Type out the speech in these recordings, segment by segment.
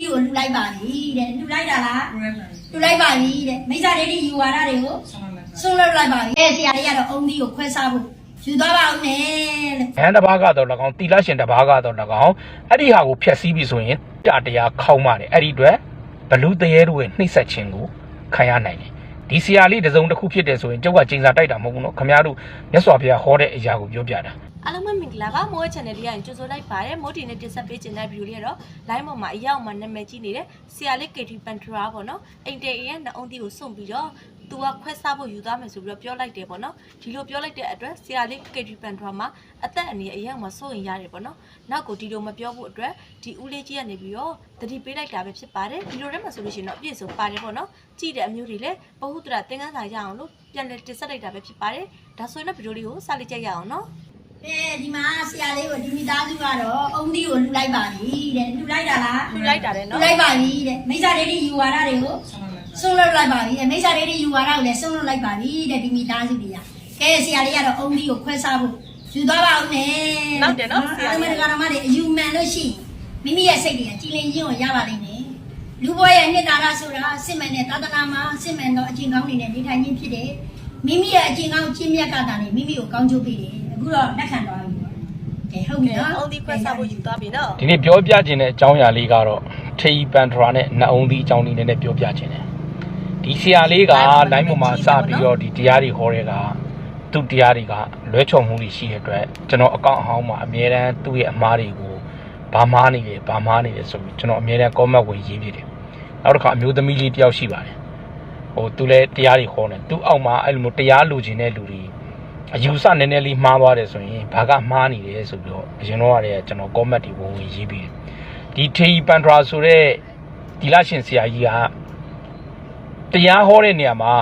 ဒီကိုလှူလိုက်ပါပြီတဲ့လှူလိုက်တာလားလှူလိုက်ပါပြီတဲ့မိစ္ဆာဒိဋ္ဌိယူဝါဒတွေကိုဆုံးလွတ်လိုက်ပါပြီအဲဆရာလေးကတော့အုံဒီကိုခွဲစားဖို့ယူသွားပါဦးမယ်တဲ့။ဟန်တစ်ပါးကတော့၎င်းတီလာရှင်တစ်ပါးကတော့၎င်းအဲ့ဒီဟာကိုဖျက်ဆီးပြီဆိုရင်တတရားခေါင်းပါတယ်အဲ့ဒီအတွက်ဘလူတရေတို့ရဲ့နှိမ့်ဆက်ခြင်းကိုခံရနိုင်တယ်။ ဒီဆရာလေးတစ်စုံတစ်ခုဖြစ်တယ်ဆိုရင်ကျုပ်ကကျင်းစာတိုက်တာမဟုတ်ဘူးနော်။ခမရတို့မြတ်စွာဘုရားဟောတဲ့အရာကိုပြောပြတာအားလုံးပဲမင်္ဂလာပါမိုး channel လေးရရင်ကြိုဆိုလိုက်ပါတယ်မိုးတီနဲ့တင်ဆက်ပေးခြင်းတဲ့ view လေးကတော့ line ပေါ်မှာအရောက်မှာနာမည်ကြီးနေတဲ့ဆရာလေး KT Pantra ပေါ့နော်အိမ်တေရဲ့နှအုံးတီကိုစွန့်ပြီးတော့ သူကခွဲစားဖို့ယူသားမယ်ဆိုပြီးတော့ပြောလိုက်တယ်ပေါ့နော်ဒီလိုပြောလိုက်တဲ့အတွက်ဆရာလေး KT Pantra မှာအသက်အနည်းအရောက်မှာစိုးရင်ရတယ်ပေါ့နော်နောက်ကိုဒီလိုမပြောဖို့အတွက်ဒီဦးလေးကြီးကနေပြီးတော့တတိပေးလိုက်တာပဲဖြစ်ပါတယ်ဒီလိုထဲမှာဆိုလို့ရှိရင်တော့အပြည့်စုံပါတယ်ပေါ့နော်ကြည့်တဲ့အမျိုးတွေလည်းဘဟုတရသင်္ကန်းစာရအောင်လို့ပြန်လည်တင်ဆက်လိုက်တာပဲဖြစ်ပါတယ်ဒါဆိုရင်တော့ဗီဒီယိုလေးကိုစလိုက်ကြရအောင်နော်အဲဒီမှာဆရာလေးကိုဒီမိသားစုကတော့အုံဒီကိုလှူလိုက်ပါပြီတဲ့လှူလိုက်တာလားလှူလိုက်တာလေလှူနော်လိုက်ပါပြီတဲ့မိစ္ဆာဒိဋ္ဌိယူဝါဒတွေကို ဆုံးလွတ်လိုက်ပါပြီတဲ့မိစ္ဆာဒိဋ္ဌိယူဝါဒကိုလည်းဆုံးလွတ်လိုက်ပါပြီတဲ့ဒီမိသားစုတွေကကဲဆရာလေးကတော့အုံဒီကိုခွဲစားဖို့ယူသွားပါဦးမယ်နောက်တယ်နော်ဆရာအလေးမေရိကန်တော်မတွေအယူမှန်လို့ရှိရင်မိမိရဲ့စိတ်တွေကကြည်လင်ခြင်းကိုရပါလိမ့်မယ်လူဘဝရဲ့နှစ်သာရဆိုတာစစ်မှန်တဲ့သာသနာမှာစစ်မှန်သောအကျင့်ကောင်းတွေနဲ့နေထိုင်ခြင်းဖြစ်တယ်မိမိရဲ့အကျင့်ကောင်းကျင့်မြတ်ကတာနဲ့မိမိကိုကောင်းကျိုးပေးတယ်အခုတော့လက်ခံသွားပြီပေါ့ကဲဟုတ်ပြီနော်အုံးဒီခွဲစားဖို့ယူသွားပြီနော်။ဒီနေ့ပြောပြခြင်းတဲ့အကြောင်းအရာလေးကတော့ထေယီပန်ထရာနဲ့နှအုံးသီးအကြောင်းလေးနည်းနည်းပြောပြခြင်းတယ်။ ဒီဆရာလေးကလိုင်းပေါ်မှာစပြီးတော့ဒီတရားတွေဟောတဲ့ကသူ့တရားတွေကလွဲချော်မှုတွေရှိတဲ့အတွက်ကျွန်တော်အကောင့်အဟောင်းမှာအမြဲတမ်းသူ့ရဲ့အမားတွေကိုဘာမားနေလဲဘာမားနေလဲဆိုပြီးကျွန်တော်အမြဲတမ်း comment ဝင်ရေးပြတယ်။နောက်တစ်ခါအမျိုးသမီးလေးတယောက်ရှိပါတယ်။ဟိုသူလည်းတရားတွေဟောနေသူ့အောက်မှာအဲ့လိုမျိုးတရားလူကျင်တဲ့လူတွေအယူဆနည်းနည်းလေးမှားသွားတယ်ဆိုရင်ဘာကမှားနေတယ်ဆိုပြီးတော့အရင်တော့ကတည်းကကျွန်တော် comment တွေဝင်ဝင်ရေးပြီးတယ်။ဒီထေယီပန်ဒရာဆိုတဲ့ဒီလရှင်ဆရာကြီးက တရားဟောတဲ့နေရာမှာ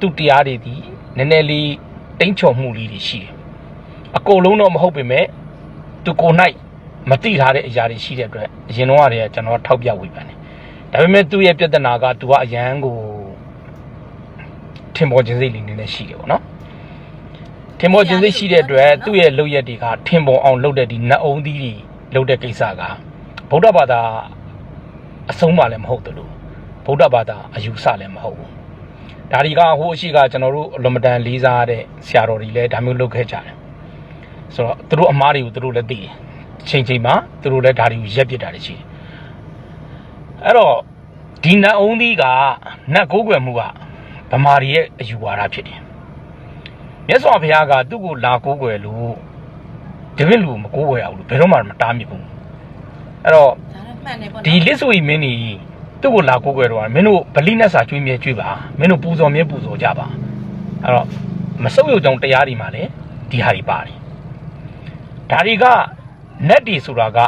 သူ့တရားတွေဒီနည်းနည်းလေးတိမ့်ချော်မှုလေးတွေရှိတယ်။အကုန်လုံးတော့မဟုတ်ပေမဲ့သူကိုယ်၌မသိထားတဲ့အရာတွေရှိတဲ့အတွက်အရင်တော့ကတည်းကကျွန်တော်ထောက်ပြဝေဖန်တယ်။ဒါပေမဲ့သူ့ရဲ့ပြဿနာကသူကအရန်ကိုထင်ပေါ်ခြင်းစိတ်လေးနည်းနည်းရှိတယ်ပေါ့နော်။ထင်ပေါ်ခြင်းစိတ်ရှိတဲ့အတွက်သူ့ရဲ့လုပ်ရက်တွေကထင်ပေါ်အောင်လုပ်တဲ့ဒီနတ်အုံးသီးတွေလုပ်တဲ့ကိစ္စကဗုဒ္ဓဘာသာအဆုံးမှလည်းမဟုတ်တယ်လို့ ဗုဒ္ဓဘာသာအယူဆလည်းမဟုတ်ဘူး။ဒါတွေကဟိုအရှိကကျွန်တော်တို့အလွန်မတန်လေးစားတဲ့ဆရာတော်တွေလည်းဒါမျိုးလုပ်ခဲ့ကြတယ်။ဆိုတော့သူတို့အမားတွေကိုသူတို့လည်းသိတယ်။ချိန်ချိန်မှာသူတို့လည်းဒါတွေကိုရက်ပစ်တာတွေရှိတယ်။အဲ့တော့ဒီနတ်အုံးသီးကနတ်ကိုးကွယ်မှုကဗမာတွေရဲ့အယူဝါဒဖြစ်တယ်။မြတ်စွာဘုရားကသူ့ကိုလာကိုးကွယ်လို့ဒီဘက်လူကိုမကိုးကွယ်ရဘူးလို့ဘယ်တော့မှမတားမြစ်ဘူး။အဲ့တော့ဒါတော့မှန်တယ်ပေါ့နော်ဒီလစ်ဆွေမင်းကြီး သူ့ကိုလာကိုးကွယ်တော့မင်းတို့ဗလိနဲ့စာကျွေးမြဲကျွေးပါမင်းတို့ပူဇော်မြဲပူဇော်ကြပါအဲ့တော့မဆုပ်ယုတ်ကြောင်တရားတွေမှာလည်းဒီဟာတွေပါတယ်ဒါတွေကနတ်တွေဆိုတာက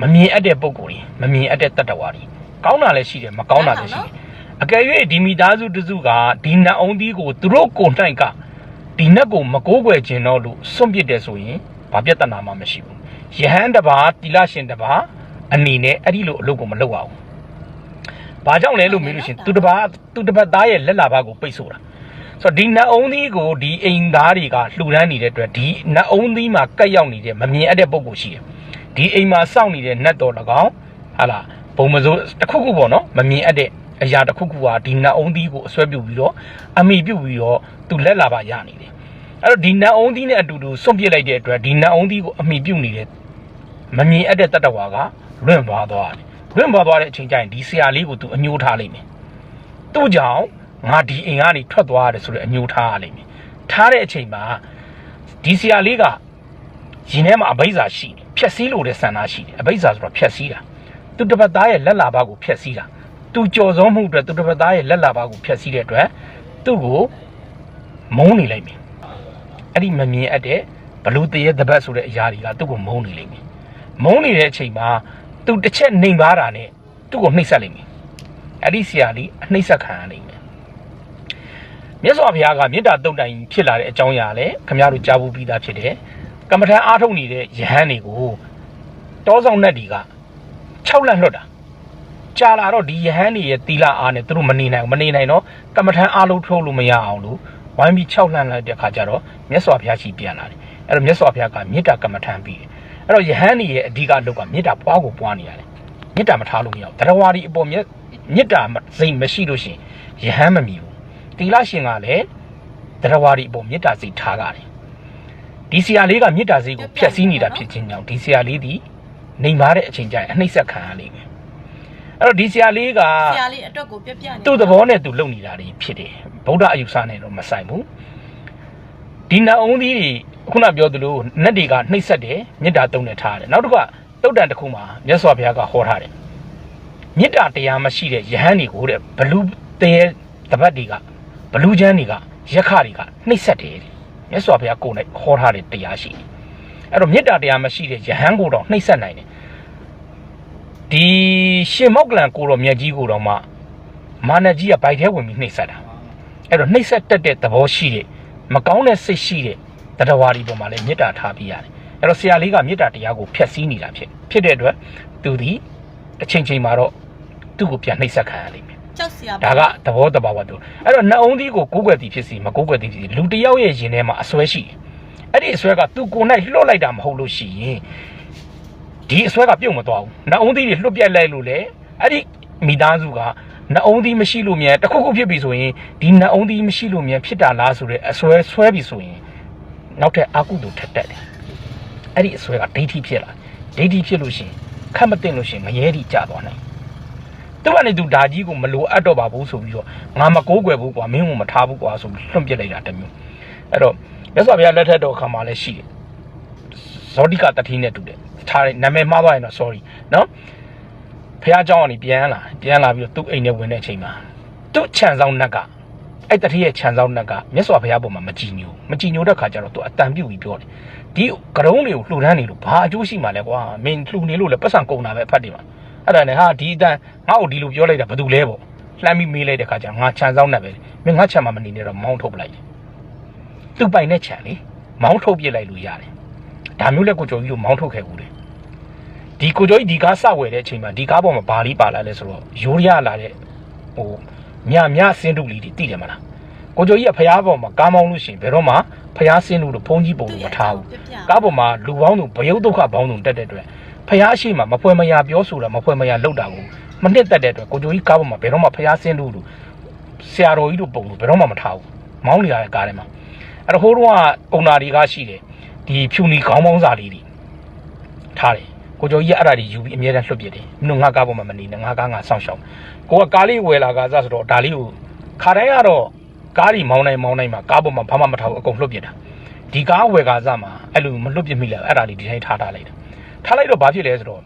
မမြင်အပ်တဲ့ပုံကိုယ်တွေမမြင်အပ်တဲ့တတ္တဝါတွေကောင်းတာလည်းရှိတယ်မကောင်းတာလည်းရှိတယ်အကယ်၍ဒီမိသားစုတစုကဒီနတ်အောင်သီးကိုသူတို့ကိုယ်တိုင်ကဒီနတ်ကိုမကိုးကွယ်ခြင်းတော့လို့စွန့်ပစ်တယ်ဆိုရင်ဘာပြဿနာမှမရှိဘူးယဟန်တစ်ပါးတိလရှင်တစ်ပါးအနေနဲ့အဲ့ဒီလိုအလုပ်ကိုမလုပ်ရဘူး။ ဘာကြောင့်လဲလို့မေးလို့ရှရင်သူတစ်ပါးသူတစ်ပတ်သားရဲ့လက်လာဘကိုပိတ်ဆို့တာ။ဆိုတော့ဒီနတ်အုံးသီးကိုဒီအိမ်သားတွေကလှူဒန်းနေတဲ့အတွက်ဒီနတ်အုံးသီးမှာကတ်ရောက်နေတဲ့မမြင်အပ်တဲ့ပုံကိုရှိတယ်။ဒီအိမ်မှာစောင့်နေတဲ့နတ်တော်၎င်းဟာလားဘုံမစိုးတစ်ခုခုပေါ့နော်မမြင်အပ်တဲ့အရာတစ်ခုခုဟာဒီနတ်အုံးသီးကိုအစွဲပြုတ်ပြီးတော့အမိပြုတ်ပြီးတော့သူလက်လာပါရနေတယ်။အဲ့တော့ဒီနတ်အုံးသီးနဲ့အတူတူစွန့်ပစ်လိုက်တဲ့အတွက်ဒီနတ်အုံးသီးကိုအမိပြုတ်နေတဲ့မမြင်အပ်တဲ့တတ္တဝါကလွင့်သွားသွားတယ် လွင့်သွားသွားတဲ့အချိန်ကျရင်ဒီဆရာလေးကိုသူအညှိုးထားလိုက်မယ်သူ့ကြောင့်ငါဒီအိမ်ကနေထွက်သွားရတယ်ဆိုတဲ့အညှိုးထားရလိမ့်မယ်ထားတဲ့အချိန်မှာဒီဆရာလေးကရင်ထဲမှာအဘိဇ္ဇာရှိတယ်ဖြက်စီးလို့တဲ့ဆန္ဒရှိတယ်အဘိဇ္ဇာဆိုတော့ဖြက်စီးတာသူတစ်ပတ်သားရဲ့လက်လာဘကိုဖြက်စီးတာသူကြော်စောမှုအတွက်သူတစ်ပတ်သားရဲ့လက်လာဘကိုဖြက်စီးတဲ့အတွက်သူ့ကိုမုန်းနေလိုက်မယ်အဲ့ဒီမမြင်အပ်တဲ့ဘလူတရေတပတ်ဆိုတဲ့အရာတွေကသူ့ကိုမုန်းနေလိမ့်မယ်မုန်းနေတဲ့အချိန်မှာ သူတစ်ချက်နှိမ်ပါတာနဲ့သူ့ကိုနှိပ်ဆက်လိမ့်မယ်အဲ့ဒီဆရာလေးအနှိပ်ဆက်ခံရလိမ့်မယ်မြတ်စွာဘုရားကမေတ္တာတုံတိုင်ဖြစ်လာတဲ့အကြောင်းအရာလည်းခမရတို့ကြားဘူးပြီးသားဖြစ်တယ်ကမ္မထန်အားထုတ်နေတဲ့ယဟန်တွေကိုတောဆောင်နဲ့ဒီက6လက်လွတ်တာကြာလာတော့ဒီယဟန်တွေရဲ့တီလာအားနဲ့သူတို့မနေနိုင်ဘူးမနေနိုင်တော့ကမ္မထန်အားလုံးထုတ်လို့မရအောင်လို့ဝိုင်းပြီး6လှမ်းလိုက်တဲ့ခါကျတော့မြတ်စွာဘုရားရှိပြန်လာတယ်အဲ့တော့မြတ်စွာဘုရားကမေတ္တာကမ္မထန်ပြီးတယ် အဲ့တော့ယဟန်ကြီးရဲ့အဓိကအလုပ်ကမေတ္တာပွားကိုပွားနေရတယ်မေတ္တာမထားလို့မရဘူးတရားဝါဒီအပေါ်မြတ်မေတ္တာစိတ်မရှိလို့ရှိရင်ယဟန်မမီဘူးသီလရှင်ကလည်းတရားဝါဒီအပေါ်မေတ္တာစိတ်ထားကြတယ်ဒီဆရာလေးကမေတ္တာစိတ်ကိုဖျက်ဆီးနေတာဖြစ်ခြင်းကြောင့်ဒီဆရာလေးဒီနေမာတဲ့အချိန်ကျရင်အနှိမ့်ဆက်ခံရလိမ့်မယ်အဲ့တော့ဒီဆရာလေးကဆရာလေးအတွက်ကိုပြပြနေသူ့သဘောနဲ့သူလုပ်နေတာတွေဖြစ်တယ်ဗုဒ္ဓအယူဆနဲ့တော့မဆိုင်ဘူးဒီနတ်အောင်သီးတွေ ခုနပြောသလိုနတ်တွေကနှိမ့်ဆက်တယ်မေတ္တာတုံးနဲ့ထားတယ်နောက်တစ်ခါတုတ်တန်တစ်ခုမှာမြတ်စွာဘုရားကဟောထားတယ်မေတ္တာတရားမရှိတဲ့ယဟန်တွေကိုတဲ့ဘလူတဲတပတ်တွေကဘလူချမ်းတွေကရက်ခတွေကနှိမ့်ဆက်တယ်တဲ့မြတ်စွာဘုရားကိုယ်နဲ့ဟောထားတဲ့တရားရှိတယ်အဲ့တော့မေတ္တာတရားမရှိတဲ့ယဟန်ကိုတော့နှိမ့်ဆက်နိုင်တယ်ဒီရှင်မောက်ကလန်ကိုတော်မြတ်ကြီးကိုတော်မှမာနကြီးကဗိုက်ထဲဝင်ပြီးနှိမ့်ဆက်တာအဲ့တော့နှိမ့်ဆက်တတ်တဲ့သဘောရှိတဲ့မကောင်းတဲ့စိတ်ရှိတဲ့ တရားဝါဒီပေါ်မှာလည်းမေတ္တာထားပြီးရတယ်အဲ့တော့ဆရာလေးကမေတ္တာတရားကိုဖျက်ဆီးနေတာဖြစ်ဖြစ်တဲ့အတွက်သူဒီတစ်ချိန်ချိန်မှာတော့သူ့ကိုပြန်နှိမ့်ဆက်ခံရလိမ့်မယ်ကြောက်စရာဒါကသဘောတဘာဝတူအဲ့တော့နှအုံးသီးကိုကိုးကွယ်သည်ဖြစ်စီမကိုးကွယ်သည်ဖြစ်စီလူတစ်ယောက်ရဲ့ရင်ထဲမှာအစွဲရှိတယ်အဲ့ဒီအစွဲကသူကိုယ်၌လွှတ်လိုက်တာမဟုတ်လို့ရှိရင်ဒီအစွဲကပြုတ်မသွားဘူးနှအုံးသီးတွေလွှတ်ပြက်လိုက်လို့လေအဲ့ဒီမိသားစုကနှအုံးသီးမရှိလို့မြန်တစ်ခုခုဖြစ်ပြီဆိုရင်ဒီနှအုံးသီးမရှိလို့မြန်ဖြစ်တာလားဆိုတဲ့အစွဲဆွဲပြီဆိုရင် နောက်ထပ်အာကုသို့ထက်တက်တယ်အဲ့ဒီအစွဲကဒိဋ္ဌိဖြစ်လာဒိဋ္ဌိဖြစ်လို့ရှိရင်ခတ်မသိလို့ရှိရင်ငရဲတိကျသွားနိုင် သူကနေသူဓာကြီးကိုမလိုအပ်တော့ပါဘူးဆိုပြီးတော့ငါမကိုးကွယ်ဘူးကွာမင်းကိုမထားဘူးကွာဆိုပြီးလွှင့်ပစ်လိုက်တာတစ်မျိုးအဲ့တော့မြတ်စွာဘုရားလက်ထက်တော်ခါမှာလည်းရှိတယ်ဇောတိကတတိနဲ့တူတယ်ထားတယ်နာမည်မှားသွားရင်တော့ sorry နော်ဘုရားเจ้าကနေပြန်လာပြန်လာပြီးတော့သူ့အိမ်ထဲဝင်တဲ့အချိန်မှာသူ့ခြံဆောင်နတ်က အဲ့တတိရဲ့ခြံဆောင်နတ်ကမြတ်စွာဘုရားပေါ်မှာမကြည်ညိုမကြည်ညိုတဲ့ခါကျတော့သူအတန်ပြုတ်ပြီးပြောတယ်ဒီကရုံးတွေကိုလှူဒန်းနေလို့ဘာအကျိုးရှိမှလဲကွာမင်းလှူနေလို့လည်းပတ်စံကုန်တာပဲအဖတ်တယ်မှာအဲ့ဒါနဲ့ဟာဒီအတန်ငါ့ကိုဒီလိုပြောလိုက်တာဘာတူလဲပေါ့လှမ်းပြီးမေးလိုက်တဲ့ခါကျငါခြံဆောင်နေပဲမင်းငါခြံမှာမနေနဲ့တော့မောင်းထုတ်ပလိုက်တယ်သူ့ပိုင်တဲ့ခြံလေမောင်းထုတ်ပြစ်လိုက်လို့ရတယ်ဒါမျိုးလဲကိုကျော်ကြီးကိုမောင်းထုတ်ခဲ့ဘူးလေဒီကိုကျော်ကြီးဒီကားစဝယ်တဲ့အချိန်မှာဒီကားပေါ်မှာဘာလေးပါလာလဲဆိုတော့ရိုးရလာတဲ့ဟို မြမြစင်းတုလေးတွေတိတယ်မလားကိုကျော်ကြီးကဖျားပေါ်မှာကားမောင်းလို့ရှိရင်ဘယ်တော့မှဖျားစင်းလို့ဖုံးကြီးပုံလို့မထားဘူးကားပေါ်မှာလူပေါင်းသူဗယုတ်ဒုက္ခပေါင်းသူတက်တဲ့အတွက်ဖះရှိမှမဖွဲမရပြောဆိုတာမဖွဲမရလောက်တာကိုမနှစ်သက်တဲ့အတွက်ကိုကြိုကြီးကားပေါ်မှာဘယ်တော့မှဖះဆင်းလို့လူဆရာတော်ကြီးတို့ပုံလို့ဘယ်တော့မှမထားဘူးမောင်းနေရတဲ့ကားထဲမှာအဲ့တော့ဟိုတုန်းကပုံနာတွေကရှိတယ်ဒီဖြူနီခေါင်းပေါင်းစာလေးတွေထားတယ် ကိုကြိုကြီးကအဲ့ဒါတွေယူပြီးအမြဲတမ်းလွတ်ပစ်တယ်မင်းတို့ငါကားပေါ်မှာမနေနဲ့ငါကားငါစောင့်ရှောက်ကိုကကားလေးဝယ်လာကားစားဆိုတော့ဒါလေးကိုခါတိုင်းကတော့ကားကြီးမောင်းနိုင်မောင်းနိုင်မှာကားပေါ်မှာဘာမှမထားဘူးအကုန်လွတ်ပစ်တာဒီကားဝယ်ကားစားမှာအဲ့လိုမလွတ်ပြစ်မိလဲအဲ့ဒါလေးဒီတိုင်းထားထားလိုက်တာထားလိုက်တော့ဘာဖြစ်လဲဆိုတော့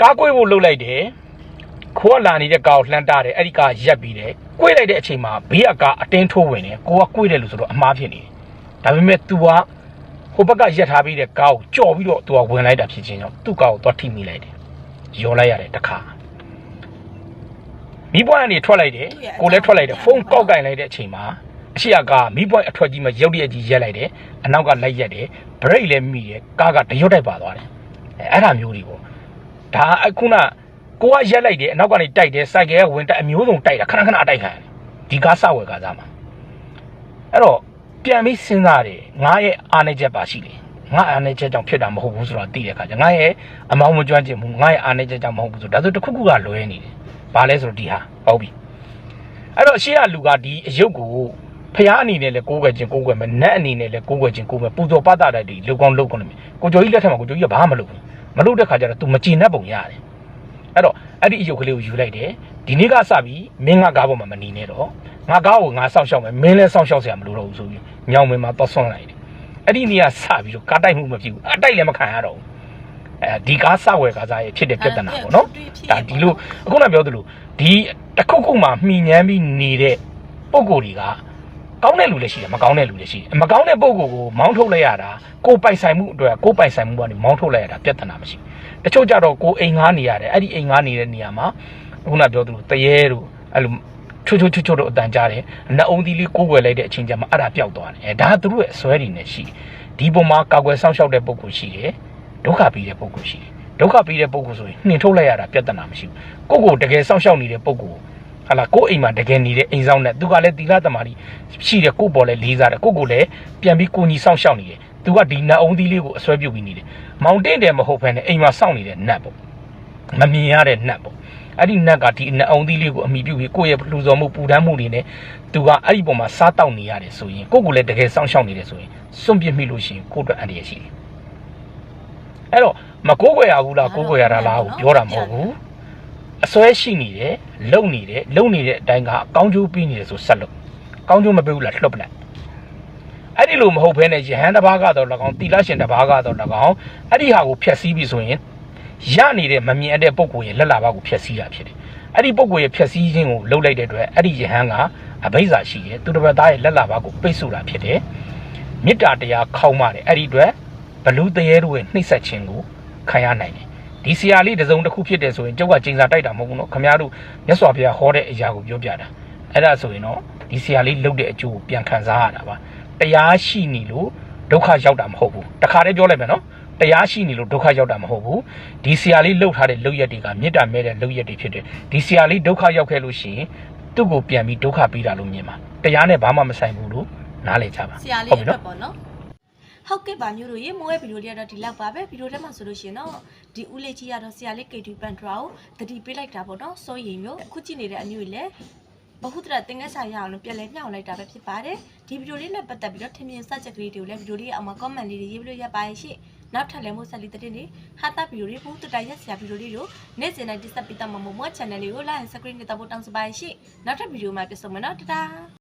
ကားကွေးဖို့လှုပ်လိုက်တယ်ခိုးကလာနေတဲ့ကားကိုလှမ်းတားတယ်အဲ့ဒီကားရက်ပြီးတယ်ကွေးလိုက်တဲ့အချိန်မှာဘေးကကားအတင်းထိုးဝင်တယ်ကိုကကွေးတယ်လို့ဆိုတော့အမားဖြစ်နေတယ်ဒါပေမဲ့ तू က ဟိုဘက်ကရက်ထားပြီးတဲ့ကားကိုကြော်ပြီးတော့ तू ကဝင်လိုက်တာဖြစ်ချင်းကြောင့်သူ့ကားကိုသွားထိမိလိုက်တယ်ယော်လိုက်ရတယ်တခါမိဘွားကနေထွက်လိုက်တယ်ကိုလည်းထွက်လိုက်တယ်ဖုန်းကောက်ကင်လိုက်တဲ့အချိန်မှာအရှိအကားမိပွိုင်းအထွက်ကြီးမှာရုတ်တရက်ကြီးရက်လိုက်တယ်အနောက်ကလိုက်ရက်တယ်ဘရိတ်လည်းမိတယ်ကားကတရွတ်တိုက်ပါသွားတယ်အဲအဲ့ဒါမျိုးတွေပေါ့ဒါအခုနကိုကရက်လိုက်တယ်အနောက်ကနေတိုက်တယ်စိုက်ကယ်ကဝင်တိုက်အမျိုးစုံတိုက်တာခဏခဏတိုက်ခံရတယ်ဒီကားစဝယ်ကားစားမှာအဲ့တော့ ပြန်ပြီးစဉ်းစားတယ်ငါရဲ့အားနေချက်ပါရှိတယ်ငါအားနေချက်ကြောင့်ဖြစ်တာမဟုတ်ဘူးဆိုတော့သိတဲ့အခါကျငါရဲ့အမောင်မကျွမ်းကျင်ဘူးငါရဲ့အားနေချက်ကြောင့်မဟုတ်ဘူးဆိုဒါဆိုတစ်ခုခုကလွဲနေတယ်ဘာလဲဆိုတော့ဒီဟာဟုတ်ပြီအဲ့တော့ရှေ့ကလူကဒီအယုတ်ကိုဖះအနေနဲ့လည်းကိုးကွယ်ခြင်းကိုးကွယ်မယ်နတ်အနေနဲ့လည်းကိုးကွယ်ခြင်းကိုးကွယ်ပူဇော်ပတ္တတိုက်တွေလုကောင်းလုကောင်းနေမယ်ကိုကျော်ကြီးလက်ထက်မှာကိုကျော်ကြီးကဘာမှမလုပ်ဘူးမလုပ်တဲ့ခါကျတော့ तू မကြည်နှက်ပုံရတယ်အဲ့တော့အဲ့ဒီအယုတ်ကလေးကိုယူလိုက်တယ် ဒီနေ့ကစပြီးမင်းကကားပေါ်မှာမနေနဲ့တော့ငါကားကိုငါစောင့်ရှောက်မယ်မင်းလည်းစောင့်ရှောက်စရာမလိုတော့ဘူးဆိုပြီးညောင်မင်းမှာတော့ဆွန့်လိုက်တယ်အဲ့ဒီနေ့ကစပြီးတော့ကားတိုက်မှုမဖြစ်ဘူးအတိုက်လည်းမခံရတော့ဘူးအဲဒီကားစဝယ်ကားစားရဲ့ဖြစ်တဲ့ပြဿနာပေါ့နော်ဒါဒီလိုအခုနပြောသလိုဒီတစ်ခုခုမှမှီညမ်းပြီးနေတဲ့ပုံကိုယ်တွေကကောင်းတဲ့လူလည်းရှိတယ်မကောင်းတဲ့လူလည်းရှိတယ်မကောင်းတဲ့ပုံကိုယ်ကိုမောင်းထုတ်လိုက်ရတာကိုယ်ပိုင်ဆိုင်မှုအတွက်ကိုယ်ပိုင်ဆိုင်မှုကနေမောင်းထုတ်လိုက်ရတာပြဿနာမရှိဘူးတချို့ကြတော့ကိုယ်အိမ်ငားနေရတယ်အဲ့ဒီအိမ်ငားနေတဲ့နေရာမှာ ခုနပြောသလိုတရေတို့အဲ့လိုချိုးချိုးချိုးချိုးတို့အတန်ကြားတယ်နှအုံးသီးလေးကိုးကွယ်လိုက်တဲ့အချိန်ကျမှအဲ့ဒါပျောက်သွားတယ်အဲဒါကသူတို့ရဲ့အစွဲတွေနဲ့ရှိတယ်ဒီပုံမှာကာကွယ်ဆောင်ရှောက်တဲ့ပုံကိုရှိတယ်ဒုက္ခပြီးတဲ့ပုံကိုရှိတယ်ဒုက္ခပေးတဲ့ပုံကိုဆိုရင်နှင်ထုတ်လိုက်ရတာပြဿနာမရှိဘူးကိုယ့်ကိုတကယ်စောင့်ရှောက်နေတဲ့ပုံကိုဟာလာကိုယ့်အိမ်မှာတကယ်နေတဲ့အိမ်ဆောင်နဲ့သူကလည်းသီလသမာဓိရှိတယ်ကိုယ့်ပေါ်လည်းလေးစားတယ်ကိုယ့်ကိုလည်းပြန်ပြီးကိုညီစောင့်ရှောက်နေတယ်သူကဒီနတ်အုံးသီးလေးကိုအစွဲပြုတ်ပြီးနေတယ်မောင်တင်းတယ်မဟုတ်ဘဲနဲ့အိမ်မှာစောင့်နေတဲ့နတ်ပေါ့မမြင်ရတဲ့နှက်ပေါ့ အဲ့ဒီနှက်ကဒီနှက်အောင်သီးလေးကိုအမိပြုပြီးကိုယ့်ရဲ့လူစော်မှုပူတမ်းမှုတွေနဲ့သူကအဲ့ဒီပုံမှာစားတောက်နေရတယ်ဆိုရင်ကိုယ့်ကိုယ်လည်းတကယ်စောင့်ရှောက်နေတယ်ဆိုရင်စွန့်ပစ်မိလို့ရှိရင်ကိုယ့်အတွက်အန္တရာယ်ရှိတယ်အဲ့တော့မကိုးကွယ်ရဘူးလားကိုးကွယ်ရတာလားကိုပြောတာမဟုတ်ဘူးအစွဲရှိနေတယ်လုံနေတယ်လုံနေတဲ့အတိုင်းကအကောင်းကျိုးပြီးနေတယ်ဆိုဆက်လို့ကောင်းကျိုးမပေးဘူးလားလှုပ်ပလိုက်အဲ့ဒီလိုမဟုတ်ဘဲနဲ့ယဟန်တစ်ပါးကတော့၎င်းတိလရှင်တစ်ပါးကတော့၎င်းအဲ့ဒီဟာကိုဖျက်ဆီးပြီဆိုရင် ရနေတဲ့မမြင်တဲ့ပုံကိုယ်ရဲ့လက်လာပါကိုဖျက်ဆီးတာဖြစ်တယ်အဲ့ဒီပုံကိုယ်ရဲ့ဖျက်ဆီးခြင်းကိုလှုပ်လိုက်တဲ့အတွက်အဲ့ဒီယဟန်ကအဘိဇာရှိရဲ့သူတစ်ပတ်သားရဲ့လက်လာပါကိုပိတ်ဆို့တာဖြစ်တယ်မေတ္တာတရားခေါင်းပါတယ်အဲ့ဒီအတွက်ဘလူတရေတို့ရဲ့နှိမ့်ဆက်ခြင်းကိုခံရနိုင်တယ်ဒီဆရာလေးတစ်စုံတစ်ခုဖြစ်တယ်ဆိုရင်ကျုပ်ကကျင်းစာတိုက်တာမဟုတ်ဘူးနော်ခမရတို့မြတ်စွာဘုရားဟောတဲ့အရာကိုပြောပြတာအဲ့ဒါဆိုရင်တော့ဒီဆရာလေးလှုပ်တဲ့အကျိုးကိုပြန်ခံစားရတာပါတရားရှိနေလို့ဒုက္ခရောက်တာမဟုတ်ဘူးတခါတည်းပြောလိုက်မယ်နော် တရားရှိနေလို့ဒုက္ခရောက်တာမဟုတ်ဘူးဒီဆရာလေးလှုပ်ထားတဲ့လှုပ်ရက်တွေကမေတ္တာမဲ့တဲ့လှုပ်ရက်တွေဖြစ်တယ်ဒီဆရာလေးဒုက္ခရောက်ခဲ့လို့ရှိရင်သူ့ကိုပြန်ပြီးဒုက္ခပေးတာလို့မြင်ပါတရားနဲ့ဘာမှမဆိုင်ဘူးလို့နားလည်ကြပါဆရာလေးဟုတ်ပြီအတွက်နော်ပေါ့နော်ဟုတ်ကဲ့ပါမျိုးတို့ရေမိုးရဲ့ဗီဒီယိုလေးကတော့ဒီလောက်ပါပဲဗီဒီယိုထဲမှာဆိုလို့ရှိရင်တော့ဒီဦးလေးကြီးကတော့ဆရာလေး KT Pantra ကိုတတိပေးလိုက်တာပေါ့နော်စိုးရိမ်မျိုးအခုကြည့်နေတဲ့အမျိုးကြီးလည်းဘဟုတရတင်ငယ်ဆိုင်ရအောင်လို့ပြန်လဲညှောင်းလိုက်တာပဲဖြစ်ပါတယ်ဒီဗီဒီယိုလေးနဲ့ပတ်သက်ပြီးတော့ထင်မြင်စချက်ကလေးတွေကိုလည်းဗီဒီယိုလေးရဲ့အောက်မှာ comment လေးတွေရေးပြီးလို့ရပါရဲ့ရှင့် နောက်ထပ်လည်းမို့ဆက်လေးတဲ့နေဟာတာဗီဒီယိုလေးဘူးတတိုင်ရက်ဆရာဗီဒီယိုလေးတို့နေ့စဉ်တိုင်းတက်ဆက်ပေးတတ်မှာမို့မို့ channel လေးကို like and subscribe နဲ့တောက်ဖို့တောင်းစပါရဲ့ရှင့်နောက်ထပ်ဗီဒီယိုမှာပြန်ဆုံမယ်နော်တတား